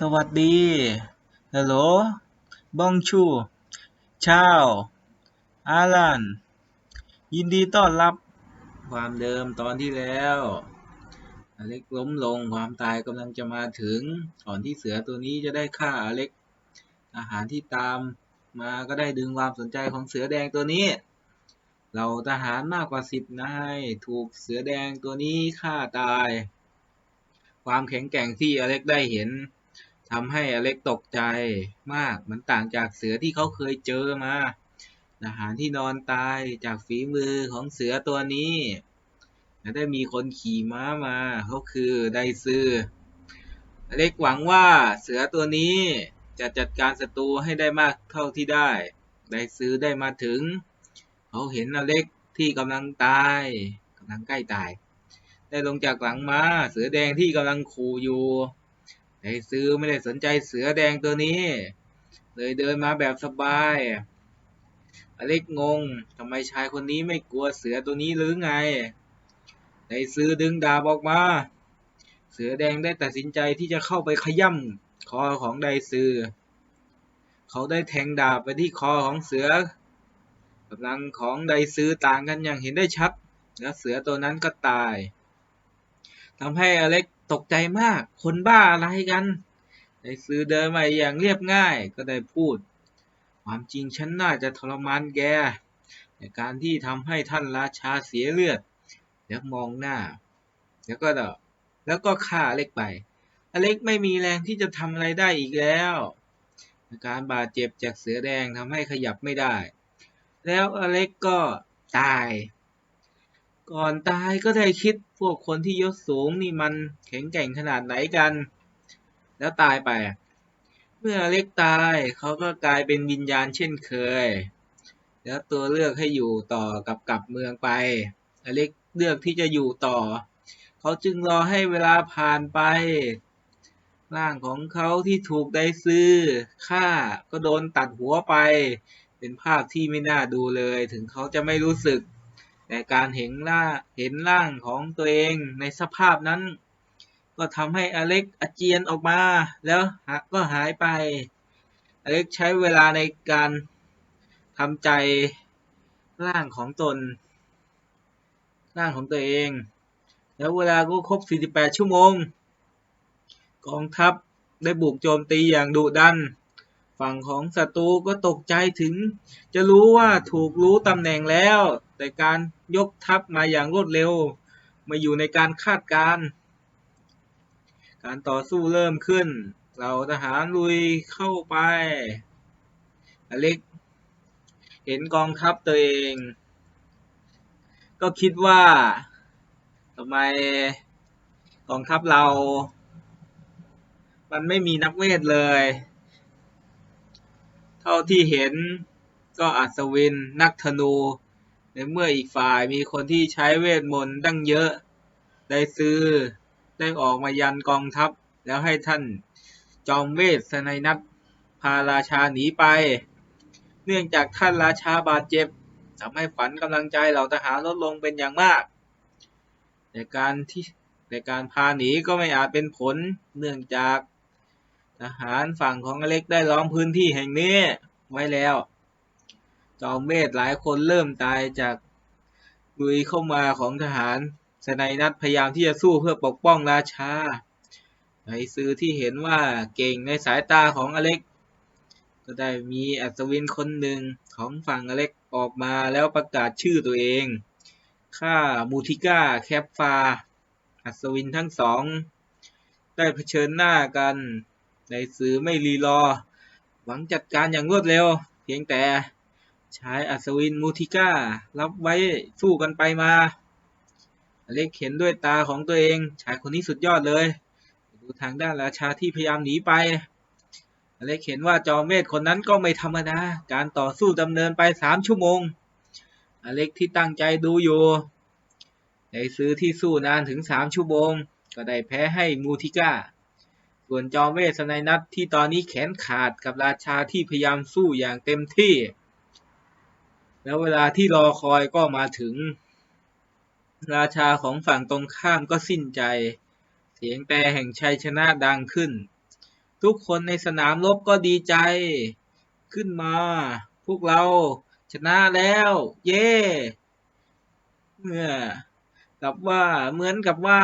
สวัสดีฮัลโหลบองชูชาวอาลันยินดีต้อนรับความเดิมตอนที่แล้วอเล็กล้มลงความตายกำลังจะมาถึง ก่อนที่เสือตัวนี้จะได้ฆ่าอเล็ก อาหารที่ตามมาก็ได้ดึงความสนใจของเสือแดงตัวนี้ เราทหารมากกว่าสิบนายถูกเสือแดงตัวนี้ฆ่าตาย ความแข็งแกร่งที่อเล็กได้เห็น ทำให้อเล็กตกใจมาก มันต่างจากเสือที่เขาเคยเจอมาทหารที่นอนตายจากฝีมือของเสือตัวนี้ และได้มีคนขี่ม้ามา เขาคือไดซืออเล็กหวังว่าเสือตัวนี้จะจัดการศัตรูให้ได้มากเท่าที่ได้ ไดซือได้มาถึง เขาเห็นอเล็กที่กำลังตายกำลังใกล้ตาย ได้ลงจากหลังม้า เสือแดงที่กำลังขู่อยู่ ไดซือไม่ได้สนใจเสือแดงตัวนี้ เลยเดินมาแบบสบายอเล็กงงทำไมชายคนนี้ไม่กลัวเสือตัวนี้หรือไง ไดซือดึงดาบออกมา เสือแดงได้ตัดสินใจที่จะเข้าไปขย่ำคอของไดซือ เขาได้แทงดาบไปที่คอของเสือกำลังของไดซือต่างกันอย่างเห็นได้ชัด และเสือตัวนั้นก็ตาย ทำให้อเล็กตกใจมาก คนบ้าอะไรกันไดซือเดินมาอย่างเรียบง่ายก็ได้พูด ความจริงฉันน่าจะทรมานแกในการที่ทำให้ท่านราชาเสียเลือด แล้วมองหน้า แล้วก็เดาแล้วก็ฆ่าอเล็กไป อเล็กไม่มีแรงที่จะทำอะไรได้อีกแล้วอาการบาดเจ็บจากเสือแดงทำให้ขยับไม่ได้ แล้วอเล็กก็ตาย ก่อนตายก็ได้คิดพวกคนที่ยศสูงนี่มันแข็งแกร่งขนาดไหนกัน แล้วตายไป เมื่อเล็กตายเขาก็กลายเป็นวิญญาณเช่นเคย แล้วตัวเลือกให้อยู่ต่อกับกลับเมืองไปอเล็กเลือกที่จะอยู่ต่อ เขาจึงรอให้เวลาผ่านไป ร่างของเขาที่ถูกได้ซื้อฆ่าก็โดนตัดหัวไป เป็นภาพที่ไม่น่าดูเลย ถึงเขาจะไม่รู้สึก แต่การเห็นร่างเห็นร่างของตัวเองในสภาพนั้น ก็ทำให้อเล็กอาเจียนออกมา แล้วก็หายไป อเล็กใช้เวลาในการทำใจร่างของตน ร่างของตัวเอง แล้วเวลาก็ครบ 48 ชั่วโมง กองทัพได้บุกโจมตีอย่างดุดัน ฝั่งของศัตรูก็ตกใจถึง จะรู้ว่าถูกรู้ตำแหน่งแล้ว แต่การยกทัพมาอย่างรวดเร็ว มาอยู่ในการคาดการณ์การต่อสู้เริ่มขึ้น เราทหารลุยเข้าไป อเล็ก เห็นกองทัพตัวเอง ก็คิดว่าทำไมกองทัพเรา มันไม่มีนักเวทเลย เท่าที่เห็นก็อัศวินนักธนู ในเมื่ออีกฝ่ายมีคนที่ใช้เวทมนต์ตั้งเยอะ ได้ซื้อได้ออกมายันกองทัพ แล้วให้ท่านจอมเวทสนายนัทพาราชาหนีไป เนื่องจากท่านราชาบาดเจ็บทำให้ฝันกำลังใจเหล่าทหารลดลงเป็นอย่างมากแต่การที่แต่การพาหนีก็ไม่อาจเป็นผลเนื่องจาก ทหารฝั่งของอเล็กได้ล้อมพื้นที่แห่งนี้ไว้แล้ว จอมเวทหลายคนเริ่มตายจากลุยเข้ามาของทหารสนายนัทพยายามที่จะสู้เพื่อปกป้องราชาไอซื้อที่เห็นว่าเก่งในสายตาของอเล็ก ก็ได้มีอัศวินคนหนึ่งของฝั่งอเล็กออกมาแล้วประกาศชื่อตัวเองข้ามูทิก้าแคปฟา อัศวินทั้งสอง ได้เผชิญหน้ากัน ในสื่อไม่รีรอ หวังจัดการอย่างรวดเร็ว เพียงแต่ใช้อัศวินมูทิก้า รับไว้สู้กันไปมา เล็กเห็นด้วยตาของตัวเอง ชายคนนี้สุดยอดเลย ดูทางด้านราชาที่พยายามหนีไป เล็กเห็นว่าจอมเวทคนนั้นก็ไม่ธรรมดา การต่อสู้ดำเนินไปสามชั่วโมง อเล็กที่ตั้งใจดูอยู่ได้ซื้อที่สู้นานถึงสามชั่วโมง ก็ได้แพ้ให้มูทิก้า ส่วนจอมเวสไนนัทที่ตอนนี้แขนขาดกับราชาที่พยายามสู้อย่างเต็มที่ แล้วเวลาที่รอคอยก็มาถึง ราชาของฝั่งตรงข้ามก็สิ้นใจ เสียงแต่แห่งชัยชนะดังขึ้น ทุกคนในสนามรบก็ดีใจขึ้นมา พวกเราชนะแล้ว เย่เมื่อกับว่าเหมือนกับว่า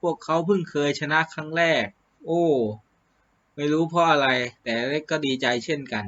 พวกเขาเพิ่งเคยชนะครั้งแรก โอ้ ไม่รู้เพราะอะไร แต่ก็ดีใจเช่นกัน